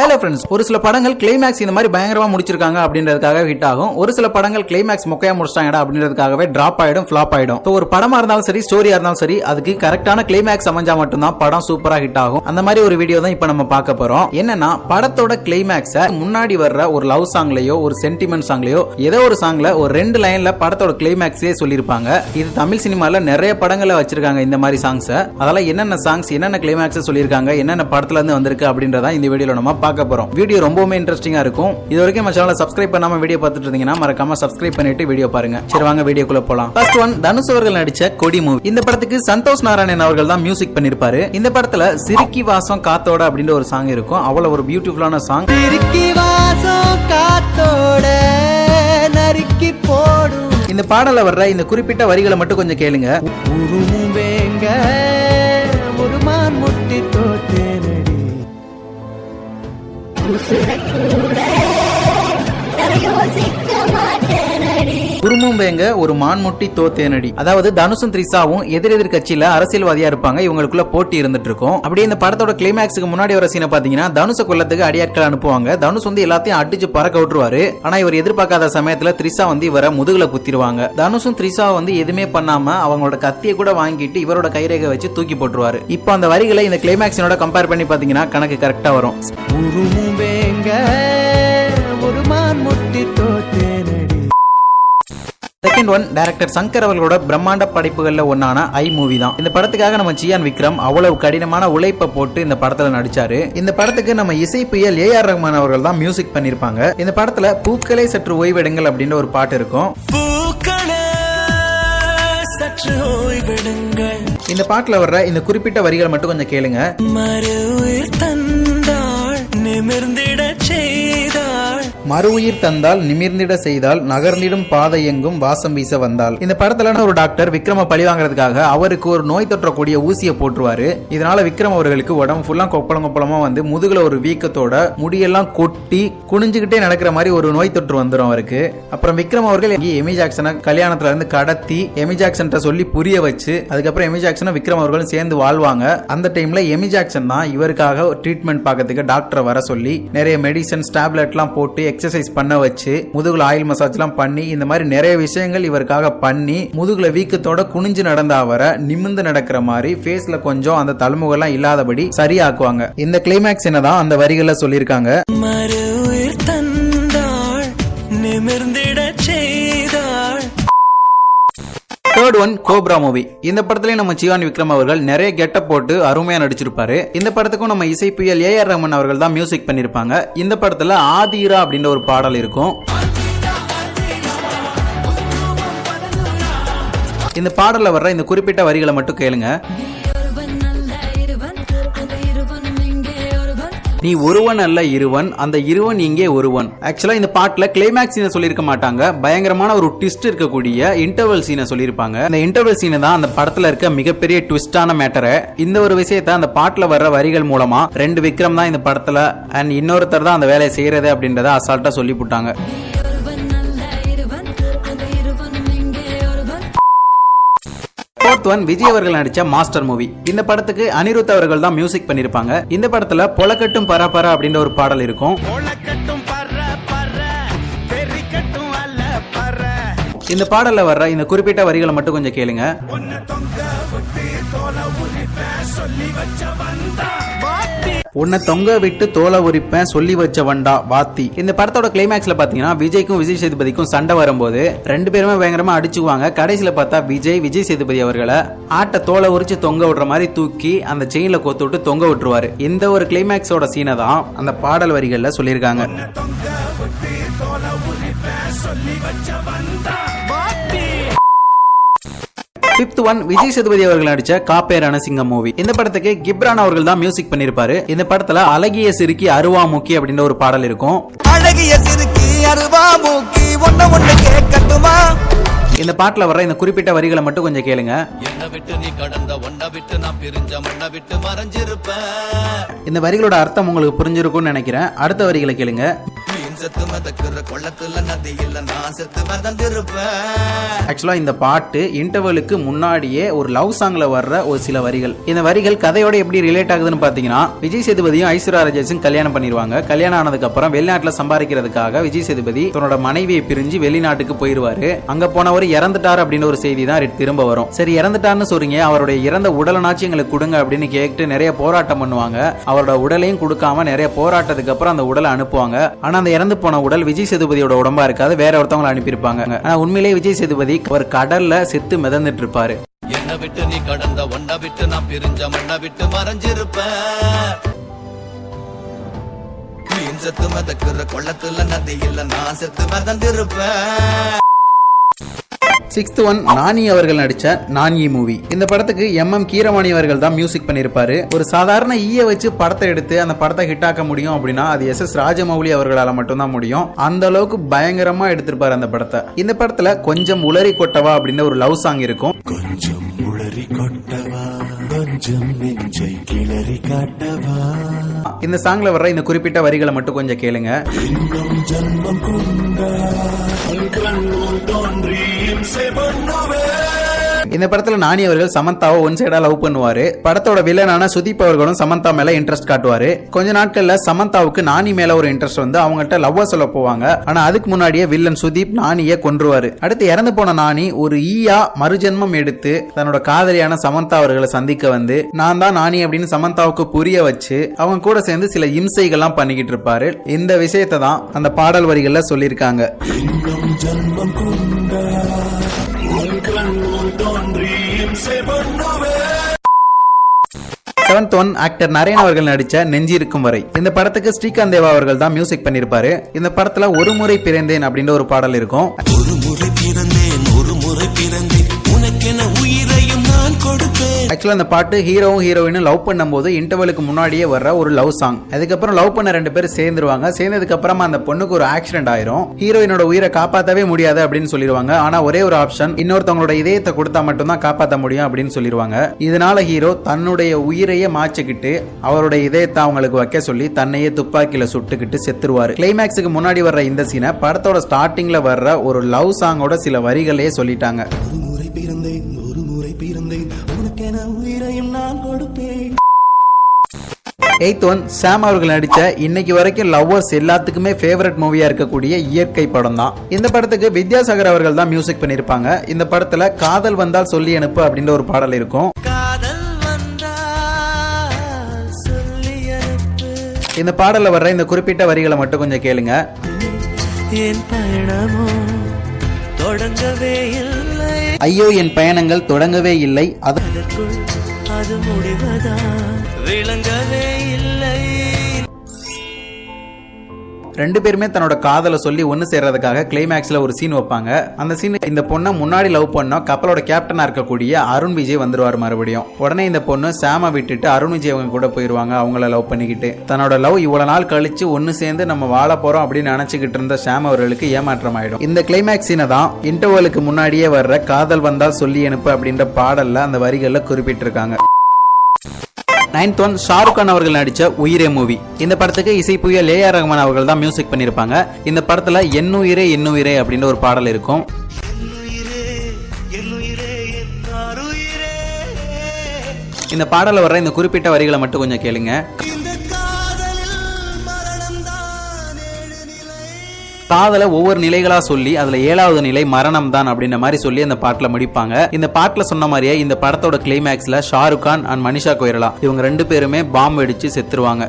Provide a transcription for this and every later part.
Hello friends ஒரு சில படங்கள் கிளைமேக்ஸ் இந்த மாதிரி பயங்கரமா முடிச்சிருக்காங்க அப்படின்றதுக்காக ஹிட் ஆகும். ஒரு சில படங்கள் கிளைமேக்ஸ் மொக்கையா முடிச்சிட்டாங்கடா அப்படின்றதுக்காகவே டிராப் ஆயிடும் ஃபிளாப் ஆயிடும். ஸோ ஒரு படமா இருந்தாலும் சரி ஸ்டோரியா இருந்தாலும் சரி அதுக்கு கரெக்டான கிளைமேக்ஸ் அமைஞ்சா மட்டும்தான் படம் சூப்பரா ஹிட் ஆகும். அந்த மாதிரி ஒரு வீடியோ தான் இப்போ நம்ம பார்க்க போறோம். என்னன்னா படத்தோட கிளைமேக்ஸ முன்னாடி வர்ற ஒரு லவ் சாங்லயோ ஒரு சென்டிமெண்ட் சாங்லயோ ஏதோ ஒரு சாங்ல ஒரு ரெண்டு லைன்ல படத்தோட கிளைமேக்ஸே சொல்லியிருப்பாங்க. இது தமிழ் சினிமால நிறைய படங்களை வச்சிருக்காங்க இந்த மாதிரி சாங்ஸ் அதெல்லாம் என்னென்ன சாங்ஸ் என்னென்ன கிளைமேக்ஸ் சொல்லியிருக்காங்க என்னென்ன படத்துல இருந்து வந்திருக்கு அப்படின்றத இந்த வீடியோல நம்ம பார்க்க போறோம். வீடியோ ரொம்பவுமே இன்ட்ரெஸ்டிங்கா இருக்கும். இது வரைக்கும் நம்ம சேனலை சப்ஸ்கிரைப் பண்ணாம வீடியோ பார்த்துட்டு இருந்தீங்கன்னா மறக்காம சப்ஸ்கிரைப் பண்ணிட்டு வீடியோ பாருங்க. சரி வாங்க வீடியோக்குள்ள போலாம். ஃபர்ஸ்ட் ஒன் தனுஷ் அவர்கள் நடிச்ச கொடி மூவி இந்த படத்துக்கு சந்தோஷ் நாராயணன் அவர்கள் தான் மியூசிக் பண்ணிருப்பாரு. இந்த படத்துல சிரிக்கி வாசம் காத்தோட அப்படின்ற ஒரு சாங் இருக்கும். அவ்வளவு ஒரு பியூட்டிஃபுல்லான சாங் திருக்கி வாசம் காத்தோட நறுக்கி போடும். இந்த பாடல வர்ற இந்த குறிப்பிட்ட வரிகளை மட்டும் கொஞ்சம் கேளுங்க. குருமும் வேங்க ஒரு மான்முட்டி தோத்தேனடி. அதாவது தனுஷும் த்ரிஷாவும் எதிரெதிர் கட்சியில அரசியல்வாதியா இருப்பாங்க. இவங்களுக்குள்ள போட்டி இருந்துட்டு இருக்கும் அப்படியே இந்த படத்தோட கிளைமேக்ஸுக்கு முன்னாடி வர சீனை பாத்தீங்கன்னா தனுஷ கொல்லத்துக்கு அடியாட்கள் அனுப்புவாங்க. தனுஷ் வந்து எல்லாத்தையும் அடிச்சு பறக்க விட்டுருவாரு. ஆனா இவர் எதிர்பார்க்காத சமயத்துல த்ரிஷா வந்து இவரை முதுகுல குத்திடுவாங்க. தனுஷும் த்ரிஷா வந்து எதுவுமே பண்ணாம அவங்களோட கத்தியை கூட வாங்கிட்டு இவரோட கைரேகை வச்சு தூக்கி போட்டுருவாரு. இப்போ அந்த வரிகளை இந்த கிளைமேக்ஸினோட கம்பேர் பண்ணி பாத்தீங்கன்னா கணக்கு கரெக்டா வரும். வேங்க. ஒரு மான் முட்டி தோத்தேனடி. செகண்ட் ஒன் டைரக்டர் சங்கர் அவர்களோட பிரம்மாண்ட படைப்புகள்ல ஒன்னான ஐ மூவி தான். இந்த படத்துக்காக நம்ம சியான் விக்ரம் அவ்வளவு கடினமான உழைப்பை போட்டு இந்த படத்துல நடிச்சாரு. இந்த படத்துக்கு நம்ம இசை புயல் ஏ ஆர் ரஹ்மான் அவர்கள் தான் மியூசிக் பண்ணிருப்பாங்க. இந்த படத்துல பூக்களை சற்று ஓய்வெடுங்கள் அப்படின்ற ஒரு பாட்டு இருக்கும். பூக்களே சற்று ஓய்வெடுங்கள். இந்த பாட்டுல வர்ற இந்த குறிப்பிட்ட வரிகளை மட்டும் கொஞ்சம் கேளுங்க. மறு உயிர் தந்தாள் நிமிர்ந்திட செய்தாள். மறு உயிர் தந்தால் நிமிர்ந்திட செய்தால் நகர்ந்திடும் பாதை எங்கும் வாசம் வீச வந்தால் இந்த படத்துல ஒரு டாக்டர் விக்ரம பழி வாங்குறதுக்காக அவருக்கு ஒரு நோய் தொற்றக்கூடிய ஊசியை போட்டுருவாரு. இதனால விக்ரம் அவர்களுக்கு உடம்பு ஃபுல்லா கொப்பளம் கொப்பளமா வந்து முதுகுல ஒரு வீக்கத்தோட முடியெல்லாம் கொட்டி குனிஞ்சுக்கிட்டே நடக்கிற மாதிரி ஒரு நோய் தொற்று வந்துடும் அவருக்கு. அப்புறம் விக்ரம் அவர்கள் இங்கே எமி ஜாக்சனை கல்யாணத்துல இருந்து கடத்தி எமி ஜாக்சன் சொல்லி புரிய வச்சு அதுக்கப்புறம் எமி ஜாக்சனும் விக்ரம் அவர்களும் சேர்ந்து வாழ்வாங்க. அந்த டைம்ல எமி ஜாக்சன் தான் இவருக்காக ட்ரீட்மெண்ட் பார்க்கறதுக்கு டாக்டரை வர சொல்லி நிறைய மெடிசன்ஸ் டேப்லெட்லாம் போட்டு எக்ஸசைஸ் பண்ண வச்சு முதுகுல ஆயில் மசாஜ்லாம் பண்ணி இந்த மாதிரி நிறைய விஷயங்கள் இவருக்காக பண்ணி முதுகுல வீக்கத்தோட குனிஞ்சு நடந்த அவரை நிமிர்ந்து நடக்கிற மாதிரி ஃபேஸ்ல கொஞ்சம் அந்த தழும்புகள்லாம் இல்லாதபடி சரியாக்குவாங்க. இந்த கிளைமேக்ஸ் என்னதான் அந்த வரிகளை சொல்லியிருக்காங்க. உயிர் தந்தாள் நிமிர்ந்திட செய்தாள். தேர்ட் ஒன் கோப்ரா மூவி இந்த படத்துலயும் நம்ம சிவான் விக்ரம் அவர்கள் நிறைய கெட்டப் போட்டு அருமையா நடிச்சிருப்பாரு. இந்த படத்துக்கும் நம்ம இசை புயல் ஏ ஆர் அவர்கள் தான் மியூசிக் பண்ணிருப்பாங்க. இந்த படத்துல ஆதிரா அப்படின்ற ஒரு பாடல் இருக்கும். இந்த பாடல்ல வர்ற இந்த குறிப்பிட்ட வரிகளை மட்டும் கேளுங்க. நீ ஒருவன் அல்ல இருவன். அந்த இருவன் இங்கே ஒருவன். ஆக்சுவலா இந்த பாட்டுல கிளைமேக்ஸ் சீனை சொல்லியிருக்க மாட்டாங்க. பயங்கரமான ஒரு ட்விஸ்ட் இருக்கக்கூடிய இன்டர்வல் சீனை சொல்லியிருப்பாங்க. இந்த இன்டர்வல் சீனை தான் அந்த படத்துல இருக்க மிகப்பெரிய ட்விஸ்டான மேட்டரை இந்த ஒரு விஷயத்தை அந்த பாட்டுல வர்ற வரிகள் மூலமா ரெண்டு விக்ரம் தான் இந்த படத்துல அண்ட் இன்னொருத்தர் தான் அந்த வேலையை செய்யறது அப்படின்றத அசால்ட்டா சொல்லி போட்டாங்க ஃபோர்த் ஒன் விஜய் அவர்கள் நடிச்ச மாஸ்டர் மூவி. இந்த படத்துக்கு அனிருத் அவர்கள் தான் மியூசிக் பண்ணிருப்பாங்க. இந்த படத்துல பொலக்கட்டும் பரபர அப்படின்ற ஒரு பாடல் இருக்கும். இந்த பாடல்ல வர்ற இந்த குறிப்பிட்ட வரிகளை மட்டும் கொஞ்சம் கேளுங்க. உன்னை தொங்க விட்டு தோலை உரிப்பேன் சொல்லி வச்ச வண்டா வாத்தி. இந்த படத்தோட கிளைமேக்ஸ்ல பாத்தீங்கன்னா விஜய்க்கும் விஜய் சேதுபதிக்கும் சண்டை வரும்போது ரெண்டு பேருமே பயங்கரமா அடிச்சுக்குவாங்க. கடைசியில பார்த்தா விஜய் விஜய் சேதுபதி அவர்களை ஆட்டை தோலை உரிச்சு தொங்க விடுற மாதிரி தூக்கி அந்த செயின்ல கோத்து விட்டு தொங்க விட்டுருவாரு. இந்த ஒரு கிளைமேக்ஸோட சீனை தான் அந்த பாடல் வரிகள்ல சொல்லியிருக்காங்க. பிப்த் ஒன் விஜய் சேதுபதி அவர்கள் நடிச்ச காப்பே ரணசிங்கம் மூவி இந்த படத்துக்கு கிப்ரான் அவர்கள் தான் மியூசிக் பண்ணிருப்பாரு. இந்த படத்துல அழகிய சிறுக்கி அருவா முக்கி அப்படின்ற ஒரு பாடல் இருக்கும். அழகிய சிறுக்கி அருவா மூக்கி ஒன்ன ஒண்ணு கேட்கட்டுமா? இந்த பாட்டுல வர்ற இந்த குறிப்பிட்ட வரிகளை மட்டும் கொஞ்சம் கேளுங்க. என்ன விட்டு நீ கடந்த ஒன்ன விட்டு நான் பிரிஞ்ச மண்ணை விட்டு மறைஞ்சிருப்பேன். இந்த வரிகளோட அர்த்தம் உங்களுக்கு புரிஞ்சிருக்கும்னு நினைக்கிறேன். அடுத்த வரிகளை கேளுங்க. செத்து மதக்குற கொள்ளத்துல நதி இல்ல நான் செத்து மதந்திருப்பேன். ஆக்சுவலா இந்த பாட்டு இன்டர்வலுக்கு முன்னாடியே ஒரு லவ் சாங்ல வர்ற ஒரு சில வரிகள். இந்த வரிகள் கதையோட எப்படி ரிலேட் ஆகுதுன்னு பாத்தீங்கன்னா விஜய் சேதுபதியும் ஐஸ்வர்யா ராஜேஷும் கல்யாணம் பண்ணிடுவாங்க கல்யாணம் ஆனதுக்கு அப்புறம் வெளிநாட்டுல சம்பாதிக்கிறதுக்காக விஜய் சேதுபதி தன்னோட மனைவியை பிரிஞ்சு வெளிநாட்டுக்கு போயிருவாரு. அங்க போனவர் இறந்துட்டார் அப்படின்னு ஒரு செய்தி தான் திரும்ப வரும். சரி இறந்துட்டார்னு சொல்றீங்க அவருடைய இறந்த உடலனாச்சும் எங்களுக்கு கொடுங்க அப்படின்னு கேட்டு நிறைய போராட்டம் பண்ணுவாங்க. அவரோட உடலையும் கொடுக்காம நிறைய போராட்டத்துக்கு அப்புறம் அந்த உடலை அனுப்புவாங்க. ஆனா அந்த இறந்த இறந்து போன உடல் விஜய் சேதுபதியோட உடம்பா இருக்காது. வேற ஒருத்தவங்களை அனுப்பியிருப்பாங்க. ஆனா உண்மையிலேயே விஜய் சேதுபதி ஒரு கடல்ல செத்து மிதந்துட்டு இருப்பாரு என்ன விட்டு நீ கடந்த ஒன்ன விட்டு நான் பிரிஞ்ச மண்ண விட்டு மறைஞ்சிருப்பேன் செத்து மதக்குற கொள்ளத்துல நதி இல்ல நான் செத்து மதந்திருப்பேன் சிக்ஸ்த் ஒன் நானி அவர்கள் நடிச்ச நானி மூவி. இந்த படத்துக்கு எம் எம் கீரவாணி அவர்கள் தான் மியூசிக் பண்ணியிருப்பாரு ஒரு சாதாரண ஈய வச்சு படத்தை எடுத்து அந்த படத்தை ஹிட் ஆக்க முடியும் அப்படின்னா அது எஸ் எஸ் ராஜமௌலி அவர்களால மட்டும்தான் முடியும். அந்த அளவுக்கு பயங்கரமா எடுத்திருப்பாரு அந்த படத்தை. இந்த படத்துல கொஞ்சம் உளறி கொட்டவா அப்படின்னு ஒரு லவ் சாங் இருக்கும். கொஞ்சம் உளறி கொட்டவா? கொஞ்சம் நெஞ்சை கிளறி காட்டவா? இந்த சாங்ல வர்ற இந்த குறிப்பிட்ட வரிகளை மட்டும் கொஞ்சம் கேளுங்க. இன்னும் ஜன்மம் கொண்ட தோன்றி இந்த படத்துல நானி அவர்கள் சமந்தாவை ஒன் சைடா லவ் பண்ணுவாரு. படத்தோட வில்லனான சுதீப் அவர்களும் சமந்தா மேல இன்ட்ரெஸ்ட் காட்டுவாரு. கொஞ்ச நாட்கள்ல சமந்தாவுக்கு நானி மேல ஒரு இன்ட்ரெஸ்ட் வந்து அவங்கள்ட்ட லவ்வா சொல்ல போவாங்க. ஆனா அதுக்கு முன்னாடியே வில்லன் சுதீப் நானிய கொன்றுவாரு. அடுத்து இறந்து போன நானி ஒரு ஈயா மறுஜென்மம் எடுத்து தன்னோட காதலியான சமந்தா அவர்களை சந்திக்க வந்து நான் தான் நானி அப்படின்னு சமந்தாவுக்கு புரிய வச்சு அவங்க கூட சேர்ந்து சில இம்சைகள்லாம் பண்ணிக்கிட்டு இருப்பாரு. இந்த விஷயத்தை தான் அந்த பாடல் வரிகள்ல சொல்லியிருக்காங்க. செவன்த் ஒன் ஆக்டர் நரேன் அவர்கள் நடிச்ச நெஞ்சி இருக்கும் வரை. இந்த படத்துக்கு ஸ்ரீகாந்த் தேவா அவர்கள் தான் மியூசிக் பண்ணிருப்பாரு. இந்த படத்துல ஒரு முறை பிறந்தேன் அப்படின்ற ஒரு பாடல் இருக்கும். ஒரு முறை பிறந்தேன் ஒரு முறை பிறந்தேன். உனக்கென உயிர் நான் கொடுப்பேன் ஆக்சுவலா அந்த பாட்டு ஹீரோவும் ஹீரோயினும் லவ் பண்ணும்போது இன்டர்வலுக்கு முன்னாடியே வர்ற ஒரு லவ் சாங் அதுக்கப்புறம் லவ் பண்ண ரெண்டு பேரும் சேர்ந்துருவாங்க. சேர்ந்ததுக்கு அப்புறமா அந்த பொண்ணுக்கு ஒரு ஆக்சிடென்ட் ஆயிரும். ஹீரோயினோட உயிரை காப்பாத்தவே முடியாது அப்படின்னு சொல்லிடுவாங்க ஆனா ஒரே ஒரு ஆப்ஷன் இன்னொருத்தவங்களோட இதயத்தை கொடுத்தா மட்டும்தான் காப்பாத்த முடியும் அப்படின்னு சொல்லிடுவாங்க இதனால ஹீரோ தன்னுடைய உயிரையே மாச்சிக்கிட்டு அவருடைய இதயத்தை அவங்களுக்கு வைக்க சொல்லி தன்னையே துப்பாக்கியில சுட்டுக்கிட்டு செத்துருவாரு. கிளைமேக்ஸுக்கு முன்னாடி வர்ற இந்த சீனை படத்தோட ஸ்டார்டிங்ல வர்ற ஒரு லவ் சாங்கோட சில வரிகளையே சொல்லிட்டாங்க. ஒரு முறை பிறந்தேன். எய்த் ஒன் சாம் அவர்கள் நடிச்ச இன்னைக்கு வரைக்கும் லவ்வர்ஸ் எல்லாத்துக்குமே ஃபேவரட் மூவியா இருக்கக்கூடிய இயற்கை படம் தான் இந்த படத்துக்கு வித்யாசாகர் அவர்கள் தான் மியூசிக் பண்ணியிருப்பாங்க இந்த படத்துல காதல் வந்தால் சொல்லி அனுப்பு அப்படின்ற ஒரு பாடல் இருக்கும். இந்த பாடல்ல வர்ற இந்த குறிப்பிட்ட வரிகளை மட்டும் கொஞ்சம் கேளுங்க. என் பயணமோ தொடங்கவே இல்லை. ஐயோ என் பயணங்கள் தொடங்கவே இல்லை. அதற்குள் அது முடிவதா? விளங்கவே இல்லை. ரெண்டு பேருமே தன்னோட காதலை சொல்லி ஒன்னு சேர்றதுக்காக கிளைமேக்ஸ்ல ஒரு சீன் வைப்பாங்க. அந்த சீன் இந்த பொண்ணை முன்னாடி லவ் பண்ணோம் கப்பலோட கேப்டனா இருக்கக்கூடிய அருண் விஜய் வந்துருவார் மறுபடியும். உடனே இந்த பொண்ணு சாம விட்டுட்டு அருண் விஜய் அவங்க கூட போயிருவாங்க அவங்கள லவ் பண்ணிக்கிட்டு. தன்னோட லவ் இவ்வளவு நாள் கழிச்சு ஒன்னு சேர்ந்து நம்ம வாழ போறோம் அப்படின்னு நினைச்சுக்கிட்டு இருந்த சாம் அவர்களுக்கு ஏமாற்றம் ஆயிடும் இந்த கிளைமேக்ஸ் சீனை தான் இன்டர்வலுக்கு முன்னாடியே வர்ற காதல் வந்தால் சொல்லி அனுப்பு அப்படின்ற பாடல்ல அந்த வரிகள்ல குறிப்பிட்டிருக்காங்க. நைன்த் ஒன் ஷாருக் கான் அவர்கள் நடிச்ச உயிரே மூவி. இந்த படத்துக்கு இசை புயல் லேயா ரஹ்மான் அவர்கள் தான் மியூசிக் பண்ணியிருப்பாங்க. இந்த படத்துல எண்ணுயிரே என்னுயிரே அப்படின்ற ஒரு பாடல் இருக்கும். இந்த பாடல வர்ற இந்த குறிப்பிட்ட வரிகளை மட்டும் கொஞ்சம் கேளுங்க. காதல ஒவ்வொரு நிலைகளா சொல்லி அதுல ஏழாவது நிலை மரணம் தான் அப்படின்ற மாதிரி சொல்லி அந்த பாட்டுல முடிப்பாங்க. இந்த பாட்டுல சொன்ன மாதிரியே இந்த படத்தோட கிளைமேக்ஸ்ல ஷாருக் கான் அண்ட் மனிஷா கொய்ரலா இவங்க ரெண்டு பேருமே பாம்பு வெடிச்சு செத்துருவாங்க.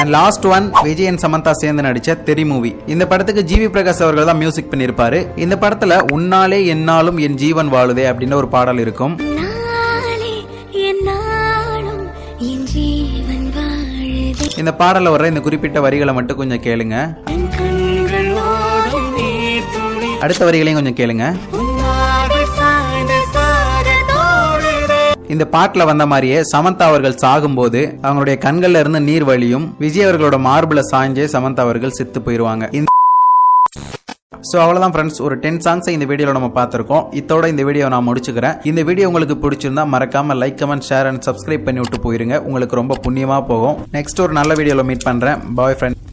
And last one Vijay and Samantha சேர்ந்து நடிச்ச தெரி மூவி இந்த படத்துக்கு ஜிவி பிரகாஷ் அவர்கள் தான் மியூசிக் பண்ணியிருப்பாரு இந்த படத்துல உன்னாலே என்னாலும் என் ஜீவன் வாழுதே அப்படின்னு ஒரு பாடல் இருக்கும். இந்த பாடல்ல வர்ற இந்த குறிப்பிட்ட வரிகளை மட்டும் கொஞ்சம் கேளுங்க. அடுத்த வரிகளையும் கொஞ்சம் கேளுங்க. இந்த பாட்டுல வந்த மாதிரியே சமந்தா அவர்கள் சாகும்போது அவங்களுடைய கண்கள்ல இருந்து நீர் வழியும் விஜய் அவர்களோட மார்பிள சாய்ஞ்சே சமந்தா அவர்கள் செத்து போயிருவாங்க. இந்த ஸோ அவ்வளோதான் ஃப்ரெண்ட்ஸ் ஒரு டென் சாங்ஸை இந்த வீடியோவில் நம்ம பார்த்துருக்கோம். இதோட இந்த வீடியோ நான் முடிச்சுக்கிறேன். இந்த வீடியோ உங்களுக்கு பிடிச்சிருந்தா மறக்காம like comment share and subscribe பண்ணி விட்டு போயிருங்க. உங்களுக்கு ரொம்ப புண்ணியமாக போகும். நெக்ஸ்ட் ஒரு நல்ல வீடியோவில் மீட் பண்ணுறேன் பாய் ஃப்ரெண்ட்